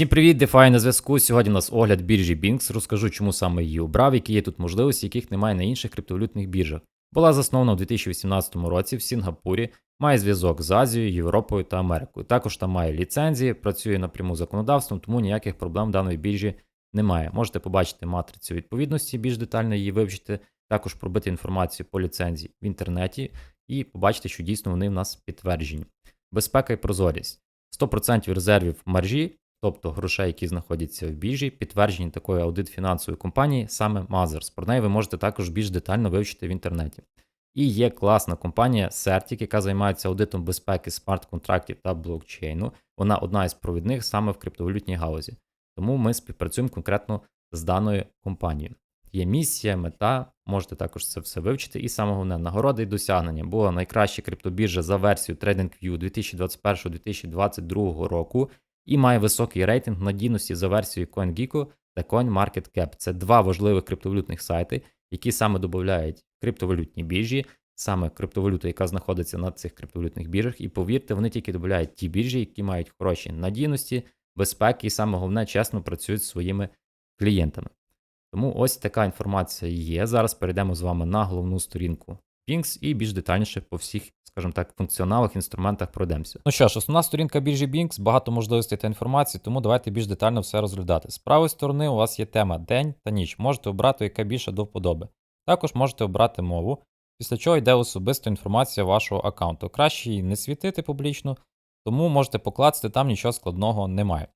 Всім привіт, DeFi на зв'язку. Сьогодні у нас огляд біржі Binx. Розкажу, чому саме її обрав, які є тут можливості, яких немає на інших криптовалютних біржах. Була заснована у 2018 році в Сінгапурі, має зв'язок з Азією, Європою та Америкою. Також там має ліцензії, працює напряму законодавством, тому ніяких проблем даної біржі немає. Можете побачити матрицю відповідності, більш детально її вивчити, також пробити інформацію по ліцензії в інтернеті і побачити, що дійсно вони в нас підтверджені. Безпека і прозорість. 100% резервів в маржі, тобто грошей, які знаходяться в біржі, підтверджені такою аудит фінансової компанії, саме Mothers. Про неї ви можете також більш детально вивчити в інтернеті. І є класна компанія Certic, яка займається аудитом безпеки смарт-контрактів та блокчейну. Вона одна із провідних саме в криптовалютній галузі. Тому ми співпрацюємо конкретно з даною компанією. Є місія, мета, можете також це все вивчити. І саме головне, нагороди і досягнення. Була найкраща криптобіржа за версією TradingView 2021-2022 року і має високий рейтинг надійності за версією CoinGecko та CoinMarketCap. Це два важливих криптовалютних сайти, які саме додають криптовалютні біржі, саме криптовалюта, яка знаходиться на цих криптовалютних біржах. І повірте, вони тільки додають ті біржі, які мають хороші надійності, безпеки і саме головне, чесно працюють зі своїми клієнтами. Тому ось така інформація є. Зараз перейдемо з вами на головну сторінку Pinks і більш детальніше по всіх, скажімо так, функціоналах, інструментах пройдемося. Ну що ж, основна сторінка біржі Binx, багато можливостей та інформації, тому давайте більш детально все розглядати. З правої сторони у вас є тема день та ніч. Можете обрати, яка більше до вподоби. Також можете обрати мову, після чого йде особиста інформація вашого аккаунту. Краще її не світити публічно, тому можете покласти, там нічого складного немає.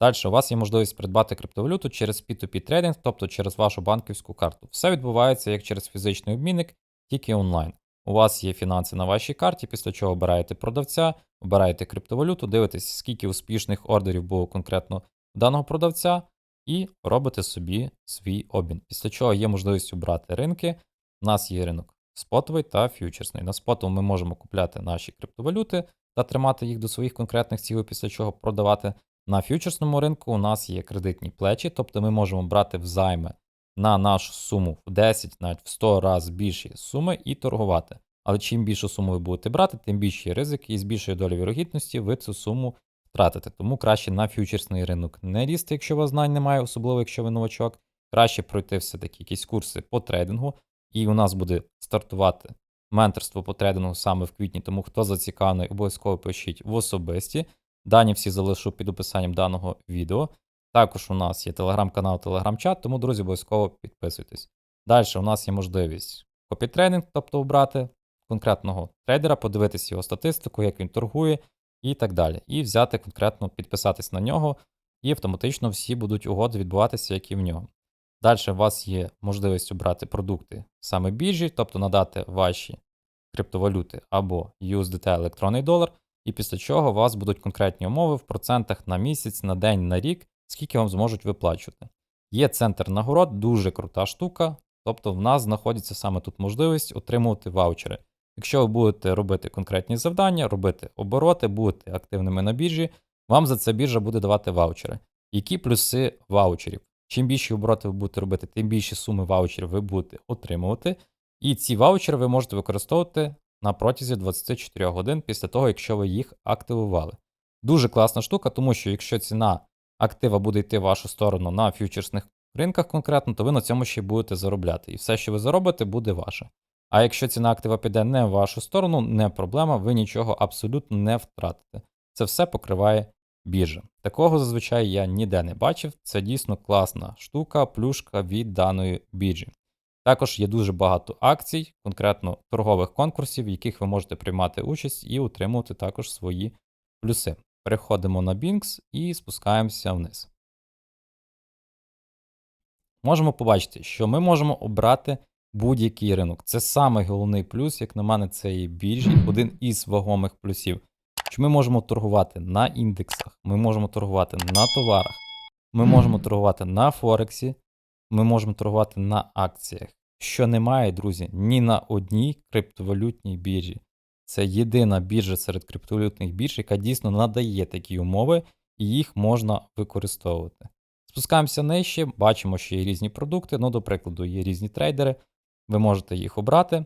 Далі у вас є можливість придбати криптовалюту через P2P трейдинг, тобто через вашу банківську карту. Все відбувається як через фізичний обмінник, тільки онлайн. У вас є фінанси на вашій карті, після чого обираєте продавця, обираєте криптовалюту, дивитесь, скільки успішних ордерів було конкретно даного продавця, і робите собі свій обмін. Після чого є можливість обрати ринки. У нас є ринок спотовий та фьючерсний. На спотовому ми можемо купляти наші криптовалюти та тримати їх до своїх конкретних цілей, після чого продавати. На фьючерсному ринку у нас є кредитні плечі, тобто ми можемо брати взайми на нашу суму в 10, навіть в 100 разів більші суми і торгувати. Але чим більшу суму ви будете брати, тим більші ризики і з більшою долею вірогідності ви цю суму втратите. Тому краще на фьючерсний ринок не лізти, якщо у вас знань немає, особливо якщо ви новачок. Краще пройти все-таки якісь курси по трейдингу, і у нас буде стартувати менторство по трейдингу саме в квітні, тому хто зацікавлений, обов'язково пишіть в особисті. Дані всі залишу під описанням даного відео. Також у нас є телеграм-канал, телеграм-чат, тому, друзі, обов'язково підписуйтесь. Далі у нас є можливість копітрейдинг, тобто обрати конкретного трейдера, подивитися його статистику, як він торгує і так далі. І взяти конкретно, підписатись на нього, і автоматично всі будуть угоди відбуватися, як і в нього. Далі у вас є можливість обрати продукти саме біржі, тобто надати ваші криптовалюти або USDT електронний долар. І після чого у вас будуть конкретні умови в процентах на місяць, на день, на рік, скільки вам зможуть виплачувати. Є центр нагород, дуже крута штука. Тобто в нас знаходиться саме тут можливість отримувати ваучери. Якщо ви будете робити конкретні завдання, робити обороти, будете активними на біржі, вам за це біржа буде давати ваучери. Які плюси ваучерів? Чим більші обороти ви будете робити, тим більші суми ваучерів ви будете отримувати. І ці ваучери ви можете використовувати на протязі 24 годин після того, якщо ви їх активували. Дуже класна штука, тому що якщо ціна актива буде йти в вашу сторону на фьючерсних ринках конкретно, то ви на цьому ще будете заробляти. І все, що ви заробите, буде ваше. А якщо ціна актива піде не в вашу сторону, не проблема, ви нічого абсолютно не втратите. Це все покриває біржа. Такого зазвичай я ніде не бачив. Це дійсно класна штука, плюшка від даної біржі. Також є дуже багато акцій, конкретно торгових конкурсів, в яких ви можете приймати участь і отримувати також свої плюси. Переходимо на Binx і спускаємося вниз. Можемо побачити, що ми можемо обрати будь-який ринок. Це саме головний плюс, як на мене, цієї біржі, один із вагомих плюсів. Що ми можемо торгувати на індексах, ми можемо торгувати на товарах, ми можемо торгувати на Форексі, ми можемо торгувати на акціях, що немає, друзі, ні на одній криптовалютній біржі. Це єдина біржа серед криптовалютних бірж, яка дійсно надає такі умови, і їх можна використовувати. Спускаємося нижче, бачимо, що є різні продукти. Ну, до прикладу, є різні трейдери. Ви можете їх обрати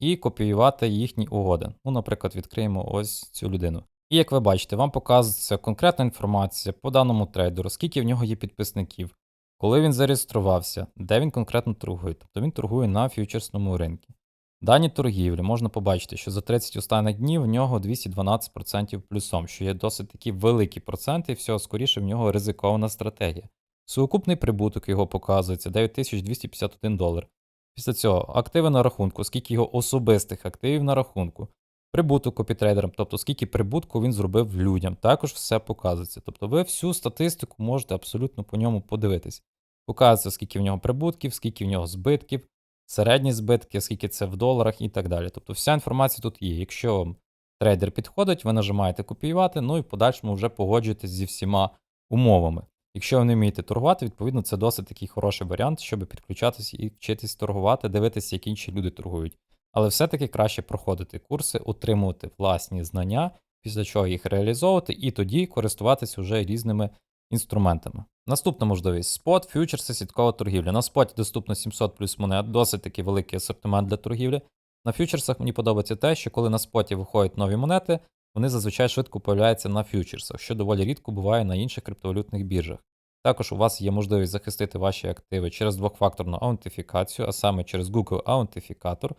і копіювати їхні угоди. Ну, наприклад, відкриємо ось цю людину. І як ви бачите, вам показується конкретна інформація по даному трейдеру, скільки в нього є підписників, коли він зареєструвався, де він конкретно торгує. Тобто він торгує на фьючерсному ринку. Дані торгівлі можна побачити, що за 30 останніх днів в нього 212% плюсом, що є досить такі великі проценти, і всього скоріше в нього ризикована стратегія. Сукупний прибуток його показується 9251 долар. Після цього активи на рахунку, скільки його особистих активів на рахунку, прибуток копітрейдерам, тобто скільки прибутку він зробив людям, також все показується. Тобто ви всю статистику можете абсолютно по ньому подивитись. Показується, скільки в нього прибутків, скільки в нього збитків, середні збитки, скільки це в доларах і так далі. Тобто вся інформація тут є. Якщо вам трейдер підходить, ви нажимаєте копіювати, ну і в подальшому вже погоджуєтесь зі всіма умовами. Якщо ви не вмієте торгувати, відповідно, це досить такий хороший варіант, щоб підключатися і вчитись торгувати, дивитися, як інші люди торгують. Але все-таки краще проходити курси, отримувати власні знання, після чого їх реалізовувати, і тоді користуватися вже різними інструментами. Наступна можливість спот, фьючерси, сіткова торгівля. На споті доступно 700 плюс монет, досить такий великий асортимент для торгівлі. На фьючерсах мені подобається те, що коли на споті виходять нові монети, вони зазвичай швидко появляються на фьючерсах, що доволі рідко буває на інших криптовалютних біржах. Також у вас є можливість захистити ваші активи через двохфакторну аутентифікацію, а саме через Google Аутентифікатор.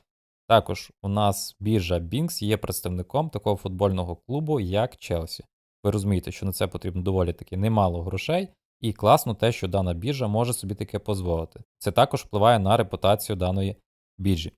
Також у нас біржа Binx є представником такого футбольного клубу, як Челсі. Ви розумієте, що на це потрібно доволі таки немало грошей, і класно те, що дана біржа може собі таке дозволити. Це також впливає на репутацію даної біржі.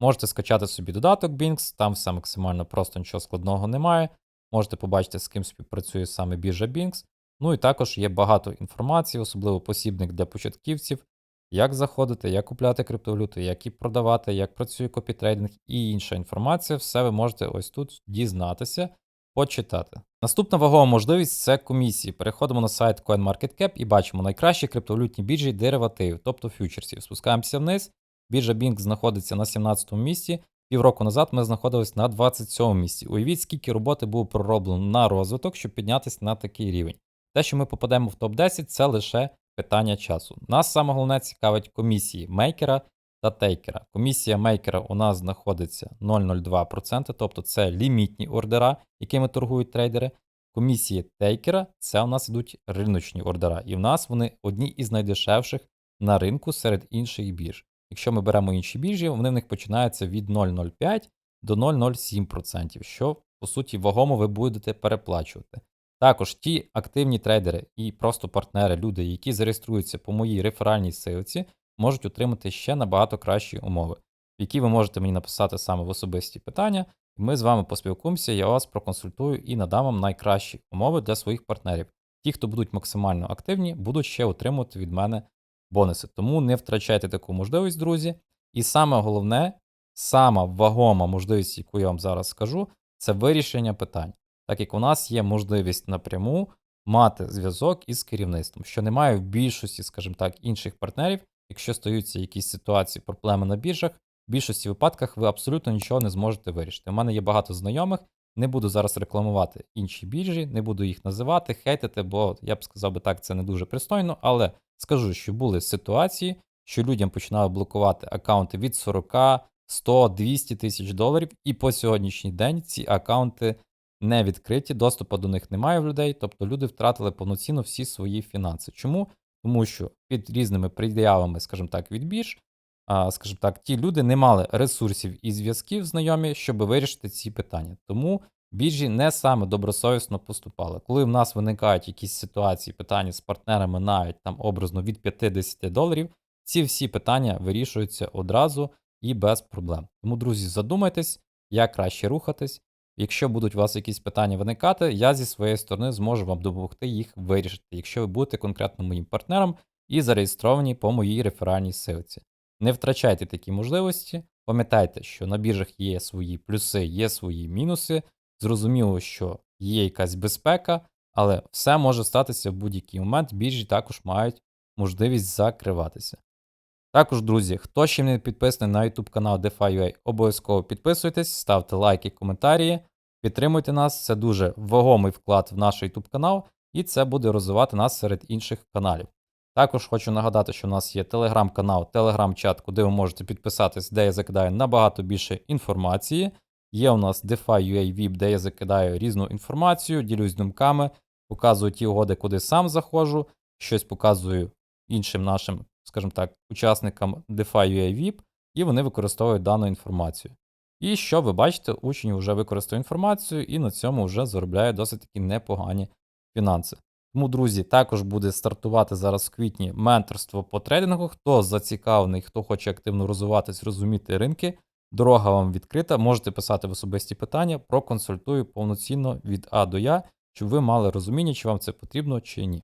Можете скачати собі додаток Binx, там все максимально просто нічого складного немає. Можете побачити, з ким співпрацює саме біржа Binx. Ну і також є багато інформації, особливо посібник для початківців, як заходити, як купляти криптовалюту, як і продавати, як працює копітрейдинг і інша інформація. Все ви можете ось тут дізнатися, почитати. Наступна вагова можливість це комісії. Переходимо на сайт CoinMarketCap і бачимо найкращі криптовалютні біржі деривативів, тобто фьючерсів. Спускаємося вниз. Біржа Binx знаходиться на 17 му місці. Півроку назад ми знаходились на 27 му місці. Уявіть, скільки роботи було пророблено на розвиток, щоб піднятися на такий рівень. Те, що ми попадемо в топ-10, це лише питання часу. Нас саме головне цікавить комісії мейкера та тейкера. Комісія мейкера у нас знаходиться 0,02%, тобто це лімітні ордера, якими торгують трейдери. Комісії тейкера це у нас ідуть риночні ордера, і в нас вони одні із найдешевших на ринку серед інших бірж. Якщо ми беремо інші біржі, вони в них починаються від 0,05 до 0,07%, що по суті вагомо ви будете переплачувати. Також ті активні трейдери і просто партнери, люди, які зареєструються по моїй реферальній силці, можуть отримати ще набагато кращі умови, які ви можете мені написати саме в особисті питання. Ми з вами поспілкуємося, я вас проконсультую і надам вам найкращі умови для своїх партнерів. Ті, хто будуть максимально активні, будуть ще отримувати від мене бонуси. Тому не втрачайте таку можливість, друзі. І саме головне, сама вагома можливість, яку я вам зараз скажу, це вирішення питань так як у нас є можливість напряму мати зв'язок із керівництвом, що немає в більшості, скажімо так, інших партнерів, якщо стаються якісь ситуації, проблеми на біржах, в більшості випадках ви абсолютно нічого не зможете вирішити. У мене є багато знайомих, не буду зараз рекламувати інші біржі, не буду їх називати, хейтити, бо я б сказав би так, це не дуже пристойно, але скажу, що були ситуації, що людям починали блокувати аккаунти від 40, 100, 200 тисяч доларів, і по сьогоднішній день ці аккаунти не відкриті, доступу до них немає в людей, тобто люди втратили повноцінно всі свої фінанси. Чому? Тому що під різними пред'явами, скажімо так, від бірж, скажімо так, ті люди не мали ресурсів і зв'язків знайомі, щоб вирішити ці питання. Тому біржі не саме добросовісно поступали. Коли в нас виникають якісь ситуації, питання з партнерами навіть там образно від 50 доларів, ці всі питання вирішуються одразу і без проблем. Тому, друзі, задумайтесь, як краще рухатись. Якщо будуть у вас якісь питання виникати, я зі своєї сторони зможу вам допомогти їх вирішити, якщо ви будете конкретно моїм партнером і зареєстровані по моїй реферальній силці. Не втрачайте такі можливості, пам'ятайте, що на біржах є свої плюси, є свої мінуси. Зрозуміло, що є якась безпека, але все може статися в будь-який момент. Біржі також мають можливість закриватися. Також, друзі, хто ще не підписаний на YouTube канал DeFi.ua, обов'язково підписуйтесь, ставте лайки, коментарі. Підтримуйте нас, це дуже вагомий вклад в наш YouTube канал, і це буде розвивати нас серед інших каналів. Також хочу нагадати, що в нас є телеграм-канал, телеграм-чат, куди ви можете підписатись, де я закидаю набагато більше інформації. Є у нас DeFi UA VIP, де я закидаю різну інформацію, ділюсь думками, показую ті угоди, куди сам заходжу, щось показую іншим нашим, скажімо так, учасникам DeFi UA VIP, і вони використовують дану інформацію. І що ви бачите, учень вже використав інформацію і на цьому вже заробляє досить таки непогані фінанси. Тому, друзі, також буде стартувати зараз в квітні менторство по трейдингу. Хто зацікавлений, хто хоче активно розвиватись, розуміти ринки, дорога вам відкрита. Можете писати в особисті питання, проконсультую повноцінно від А до Я, щоб ви мали розуміння, чи вам це потрібно чи ні.